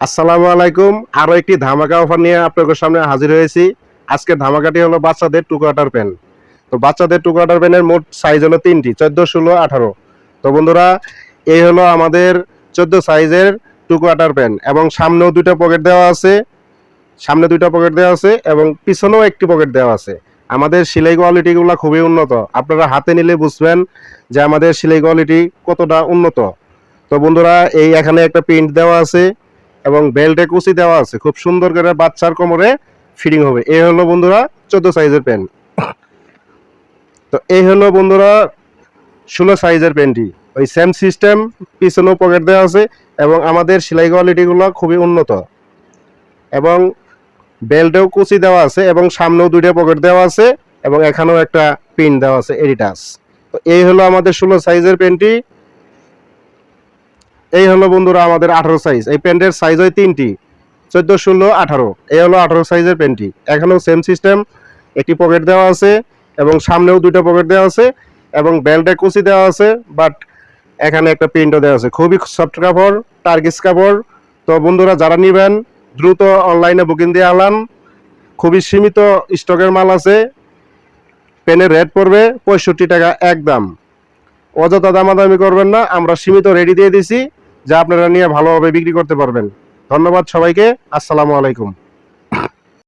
আসসালামু আলাইকুম। আরও একটি ধামাকা অফার নিয়ে আপনাদের সামনে হাজির হয়েছি। আজকে ধামাকাটি হলো বাচ্চাদের টু কোয়ার্টার প্যান তো বাচ্চাদের টু কোয়ার্টার প্যানের মোট সাইজ হলো তিনটি, চোদ্দ, ষোলো, আঠারো। তো বন্ধুরা, এই হলো আমাদের চোদ্দ সাইজের টু কোয়ার্টার প্যান এবং সামনেও দুইটা পকেট দেওয়া আছে। সামনে দুইটা পকেট দেওয়া আছে এবং পিছনেও একটি পকেট দেওয়া আছে। আমাদের সেলাই কোয়ালিটিগুলো খুবই উন্নত। আপনারা হাতে নিলে বুঝবেন যে আমাদের সেলাই কোয়ালিটি কতটা উন্নত। তো বন্ধুরা, এই এখানে একটা প্রিন্ট দেওয়া আছে। এবং বেল্টে কুচি দেওয়া আছে। খুব সুন্দর করে বাচ্চার কোমরে ফিটিং হবে। এই হলো বন্ধুরা চোদ্দ সাইজের প্যান্ট। তো এই হলো বন্ধুরা ষোলো সাইজের প্যান্টটি। ওই সেম সিস্টেম পিছনেও পকেট দেওয়া আছে এবং আমাদের সেলাই কোয়ালিটিগুলো খুবই উন্নত। এবং বেল্টেও কুচি দেওয়া আছে এবং সামনেও দুইটা পকেট দেওয়া আছে এবং এখানেও একটা পিন দেওয়া আছে এডিটাস তো এই হলো আমাদের ষোলো সাইজের প্যান্টটি। এই হলো বন্ধুরা আমাদের আঠারো সাইজ এই প্যান্টের সাইজ হয় তিনটি, চোদ্দ, ষোলো, আঠারো। এই হলো আঠারো সাইজের প্যান্টটি। এখানেও সেম সিস্টেম একটি পকেট দেওয়া আছে এবং সামনেও দুইটা পকেট দেওয়া আছে এবং বেল্টে কুচি দেওয়া আছে বাট এখানে একটা প্রিন্টও দেওয়া আছে। খুবই সফট কাপড় টার্কিস কাপড়। তো বন্ধুরা যারা নেবেন, দ্রুত অনলাইনে বুকিং দিয়ে আলান খুবই সীমিত স্টকের মাল আছে। পেনের রেট পড়বে পঁয়ষট্টি টাকা একদম। অযথা দামাদামি করবেন না, আমরা সীমিত রেডি দিয়ে দিছি। যা আপনারা নিয়ে ভালোভাবে বিক্রি করতে পারবেন। ধন্যবাদ সবাইকে। আসসালামু আলাইকুম।